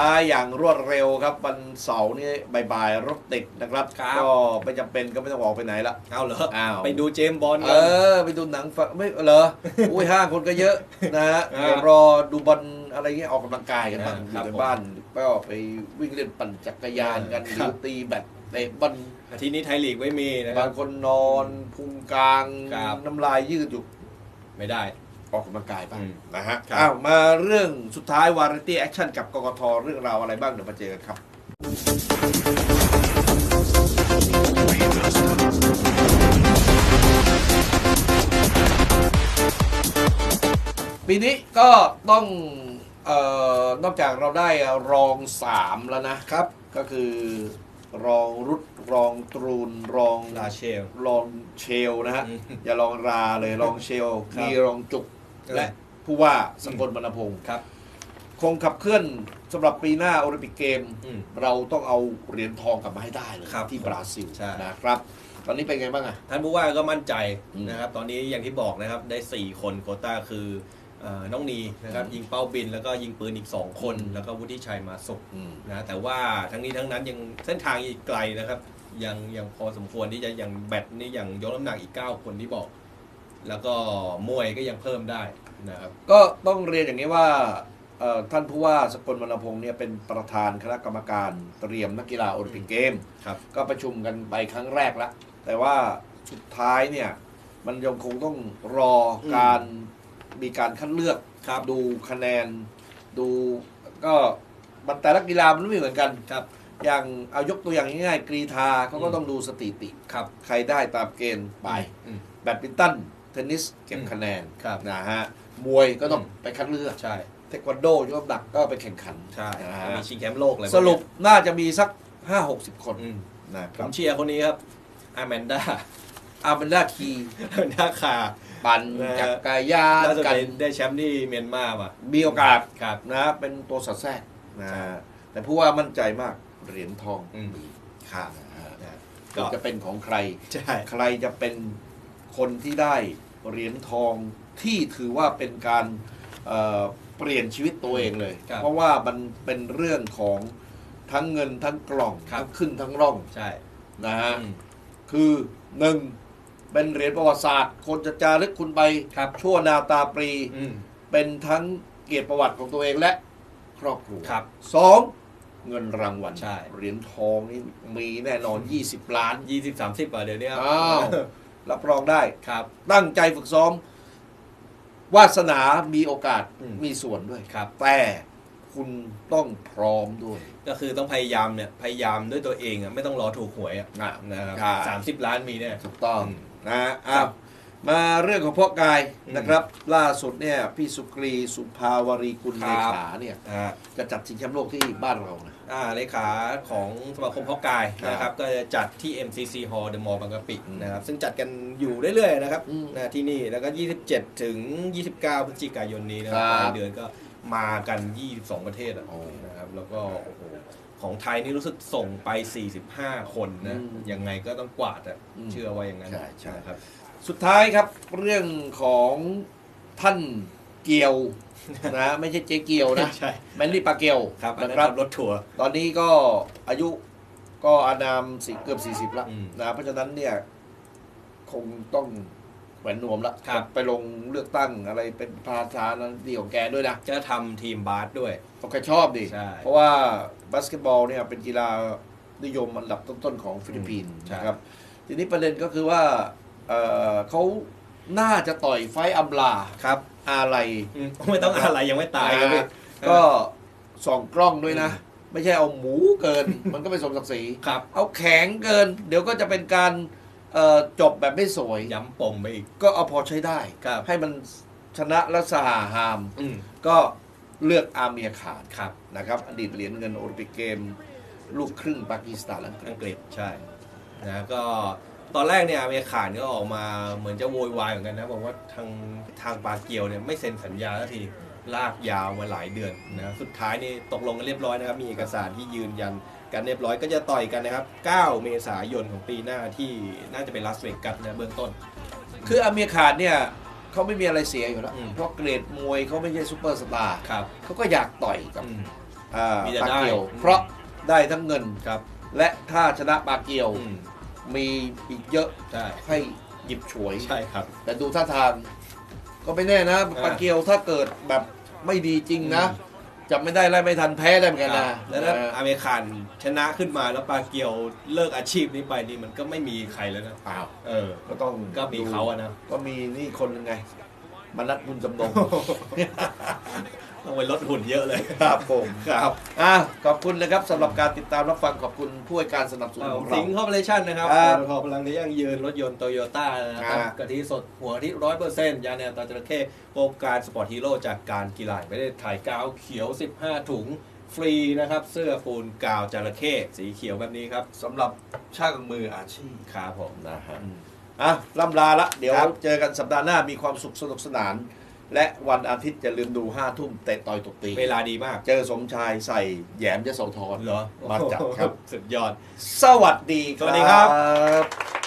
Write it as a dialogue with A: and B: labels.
A: ท้ายอย่างรวดเร็วครับ วันเสาร์นี่บ่ายๆรถติดนะครับ
B: ครับ
A: ก็ไม่จำเป็นก็ไม่ต้องออกไปไหนละ
B: เอาเหรอ
A: อ้าว
B: ไปดูเจมส์บอล
A: เออไปดูหนังฝรั่งไม่เหรอ อุ้ยห้าคนก็เยอะนะฮะ
B: อ่า
A: เดี๋ยวรอดูบอลอะไรเงี้ยออกกำลังกายกันบ้างอ
B: ครั
A: ยู่
B: บ
A: ใน
B: ผม
A: บ้านก็ไปวิ่งเล่นปั่นจักรยานกันห
B: ครั
A: รื
B: บ
A: อตีแบดเตะบอล
B: อาทิตย์นี้ไทยลีกไม่มีนะค
A: บา
B: รั
A: ง
B: บ
A: คนนอนพุงกลาง
B: ครับ
A: น้ำลายยืดอยู่
B: ไม่ได้
A: ออกกำลังกายบ้าง
B: อืม
A: นะฮะ
B: ครับ
A: อ้าวมาเรื่องสุดท้ายวาไรตี้แอคชั่นกับกกทเรื่องราวอะไรบ้างเดี๋ยวมาเจอกันครับปีนี้ก็ต้องเอ่อนอกจากเราได้รองสามแล้วนะ
B: ครับ
A: ก็คือรองรุดรองตรูนรอง
B: ลาเชล
A: รองเชลนะฮะ
B: อืม
A: อย่าลองราเลยรองเชล
B: ครับ
A: มีรองจุก
B: ครับ
A: และผู้ว่าสกลบรรณพงศ์
B: ครับ
A: คงขับเคลื่อนสำหรับปีหน้าโอลิมปิกเกม
B: อืม
A: เราต้องเอาเหรียญทองกลับมาให้ได้เลย
B: ครับ
A: ที่บราซิล
B: ใช่
A: นะครับ ตอนนี้เป็นไงบ้างอะ
B: ท่านผู้ว่าก็มั่นใจ
A: อืม
B: นะครับ ตอนนี้อย่างที่บอกนะครับได้ 4 คนโควต้าคือเอ่อน้องนีนะครับ
A: อืม
B: ยิงเป้าบิน แล้วก็ยิงปืนอีก 2 คน
A: อืม
B: แล้วก็วุฒิชัยมาสุก
A: อืม
B: นะแต่ว่าทั้งนี้ทั้งนั้นยังเส้นทางอีกไกลนะครับ ยังยังพอสมควรที่จะยังแบตนี่ยังยกน้ำหนักอีก 9 คนที่บอก แล้วก็มวยก็ยังเพิ่มได้นะครับ
A: ก็ต้องเรียนอย่างนี้ว่าเอ่อท่านผู้ว่าสกลวรรณพงศ์เนี่ยเป็นประธานคณะกรรมการเตรียมนักกีฬาโอลิมปิกเกม
B: ครับ
A: ก็ประชุมกันไปครั้งแรกแล้วแต่ว่าสุดท้ายเนี่ย มันยังคงต้องรอการมีการคัดเลือก
B: ครับ
A: ดูคะแนน ดูก็มันแต่ละกีฬามันไม่เหมือนกัน
B: ครับ
A: อย่างเอายกตัวอย่างง่ายๆกรีธาเขาก็
B: อืม
A: ต้องดูสถิติ
B: ครับ
A: ใครได้ตามเกณฑ์ไป
B: อืม
A: แบดมินตัน เทนนิสเก็บ
B: อืม
A: คะแนน
B: ครับ
A: นะฮะมวยก็ต้อง
B: อืม
A: ไปคัดเลือก
B: ใช่
A: เทควันโดยกน้ำหนักก็ไปแข่งขัน
B: ใช่
A: นะฮะ
B: มีชิงแชมป์โลกอะไรพวก
A: ส
B: เนี้ย
A: รุปน่าจะมีสัก5-60คน
B: อืม
A: นะค
B: ผ
A: รับ
B: มเชียร์คนนี้ครับอาแมนด้า
A: อาเบนด้าคี
B: หน้าคา
A: ปั่น
B: นะฮะ
A: จักรยาน
B: น่าจะ
A: กั
B: ไป
A: น
B: ได้แชมป์ที่เมียนมาป่ะ
A: มีโอกาส
B: ครับ
A: นะเป็นตัวสัดแทรกนะแต่ผู้ว่ามั่นใจมากเหรียญทอง
B: อืม
A: มีค่านะฮะ
B: ก็
A: จะเป็นของใคร
B: ใช่
A: ใครจะเป็น คนที่ได้เหรียญทองที่ถือว่าเป็นการเอ่อเปลี่ยนชีวิตตัวเองเลย
B: ครับ
A: เพราะว่ามันเป็นเรื่องของทั้งเงินทั้งกล่อง
B: ครับ
A: ทั้งขึ้นทั้งร่อง
B: ใช่
A: นะฮะ
B: อืม
A: คือหนึ่งเป็นเหรียญประวัติศาสตร์ คนจะจารึกคุณไป
B: ครับ
A: ชั่วนาตาปรี
B: อืม
A: เป็นทั้งเกียรติประวัติของตัวเองและครอบครัว
B: ครับ
A: สองเงินรางวัล
B: ใช่
A: เหรียญทองนี่มีแน่นอน 20 ล้าน
B: ยี่สิบสามสิบอะเดี๋ยวนี้ครับ
A: อ้าว รับรองได้
B: ครับ
A: ตั้งใจฝึกซ้อม วาสนามีโอกาส
B: อืม
A: มีส่วนด้วย
B: ครับ
A: แต่คุณต้องพร้อมด้วย
B: ก็คือต้องพยายามเนี่ย พยายามด้วยตัวเองอะ ไม่ต้องรอถูกหวยอะ
A: นะ
B: นะครับ
A: ใช่
B: สามสิบล้านมีเนี่ย
A: ถูกต้อง
B: อืม
A: นะอ้าว มาเรื่องของพ่อกาย
B: อืม
A: นะครับ ล่าสุดเนี่ยพี่สุกรีสุภาวรีกุล
B: ค
A: เล
B: รับ
A: ขาเนี่ย
B: อ่า
A: จะจัดชิงแชมป์โลกที่บ้านเรานะ
B: อ่าเลขาของสมาคมเพาะกาย
A: ครับ
B: นะครับ ก็จะจัดที่ MCC Hall The Mall บางกะปิ
A: อืม
B: นะครับ ซึ่งจัดกันอยู่เรื่อยๆนะครับ
A: อืม
B: นะที่นี่แล้วก็ 27 ถึง 29พฤศจิกายนนี้นะครั
A: ครับ
B: ปลายเดือนก็มากัน 22 ประเทศอะ
A: โอ้
B: นะครับ แล้วก็โอ้โหของไทยนี่รู้สึกส่งไป 45 คนนะ
A: อืม
B: ยังไงก็ต้องกวาดอะ
A: อืม
B: เชื่อว่าอย่างนั้น
A: ใช่ใช่
B: นะครับ
A: สุดท้ายครับเรื่องของท่านเกียวนะไม่ใช่เจ๊เกียวนะ
B: ใช่
A: แมนลี่ปาเกียว
B: ครับอัน
A: นะ
B: นั้น
A: ครับ
B: ขับรถทัวร์
A: ตอนนี้ก็อายุก็อานามสิเกือบ 40แล้ว
B: อืม
A: นะเพราะฉะนั้นเนี่ยคงต้องแหวนนวมละ
B: ครับ
A: ไปลงเลือกตั้งอะไรเป็นประธานนั้นดีของแกด้วยนะ
B: จะทำทีมบาสด้วย
A: เพราะแกชอบดิ
B: ใช่
A: เพราะว่าบาสเกตบอลเนี่ยเป็นกีฬานิยมอันดับต้นๆของฟิลิปปินส์
B: ใช่
A: นะครับ ทีนี้ประเด็นก็คือว่า เอ่อเขาน่าจะต่อยไฟต์อัมลา
B: ครับ
A: อะไร
B: อืมไม่ต้องอะไรยังไม่ตายครับพี่
A: นะก็ส่องกล้องด้วยนะ ไม่ใช่เอาหมูเกิน มันก็ไม่สมศักดิ์ศรี
B: ครับ
A: เอาแข็งเกิน เดี๋ยวก็จะเป็นการเอ่อจบแบบไม่สวย
B: ย้ำปมไปอีก
A: ก็เอาพอใช้ได้
B: ครับ
A: ให้มันชนะและสหาหาม
B: อืม
A: ก็เลือกอาเมียขาด
B: ครับ
A: นะครับ อดีตเหรียญเงินโอลิมปิกเกม ลูกครึ่งปากีสถานและอังกฤษ
B: อังกฤษใช่นะก็ ตอนแรกเนี่ยอเมริกานก็ออกมาเหมือนจะโวยวายเหมือนกันนะบอกว่าทางทางปาเกียวเนี่ยไม่เซ็นสัญญาสักทีลากยาวมาหลายเดือนนะสุดท้ายนี่ตกลงกันเรียบร้อยนะครับ มีเอกสารที่ยืนยันกันเรียบร้อยก็จะต่อยกันนะครับ 9 เมษายนของปีหน้าที่น่าจะเป็นลาสเวกัสนะเบื้องต้น
A: คืออาเมียขาดเนี่ยเขาไม่มีอะไรเสียอยู่แล้ว
B: อืม
A: เพราะเกรดมวยเขาไม่ใช่ซูเปอร์สตาร์
B: ครับ
A: เขาก็อยากต่อยกับ
B: อืม
A: อ่า
B: มีแต่
A: ปา
B: ได้
A: เกียว เพราะได้ทั้งเงิน
B: ครับ
A: และถ้าชนะปาเกียว
B: อื ม
A: มีอีกเยอะ
B: ใช่
A: ให้หยิบฉวย
B: ใช่ครับ
A: แต่ดูท่าทาง ก็ไม่แน่นะ
B: อ่า
A: ปาเกียวถ้าเกิดแบบไม่ดีจริงนะ
B: อืม
A: จะไม่ได้ไล่ไม่ทันแพ้ได้เหมือนกัน
B: ครั
A: นะ
B: บแล้วถ้า
A: เออ
B: อเมริกันชนะขึ้นมาแล้วปาเกียวเลิกอาชีพนี้ไปนี่มันก็ไม่มีใครแล้วนะ
A: อ้าว
B: เออ
A: ก็ต้อง
B: ก็มีเขาอะนะ
A: ก็มีนี่คนหนึงไงมนัดบุญจำนง
B: ต้องไปลดหุ่นเยอะเลย
A: ครับผม
B: ครับ
A: อะขอบคุณนะครับสำหรับการติดตามรับฟังขอบคุณผู้ให้การสนับสนุนของเรา
B: สิงห์คอร์ปอเรชั่นนะครับ
A: ครับ
B: ปตทพลังที่ยั่งยืนรถยนต์โตโยต้านะครับ
A: อ่า กะ
B: ทิสดหัวที่ร้อยเปอร์เซ็นต์ยาแนวตาจระเข้โครงการสปอร์ตฮีโร่จากการกีฬาแห่งประเทศไทยกาวเขียว 15 ถุงฟรีนะครับเสื้อปูนกาวจระเข้สีเขียวแบบนี้ครับ
A: สำหรับช่างมืออาชีพ
B: ครับผม
A: นะฮะ
B: อืม
A: อะล่ำลาละ เดี๋ยว
B: ครับ
A: เจอกันสัปดาห์หน้ามีความสุขสนุกสนาน และวันอาทิตย์อย่าลืมดูห้าทุ่มเตะต่อยตบตี
B: เวลาดีมาก
A: เจอสมชายใส่แหยมยโสธร
B: เหรอ
A: มาจัดครับ
B: สุดยอด
A: สวัสดี
B: สวัสดีครับ
A: บ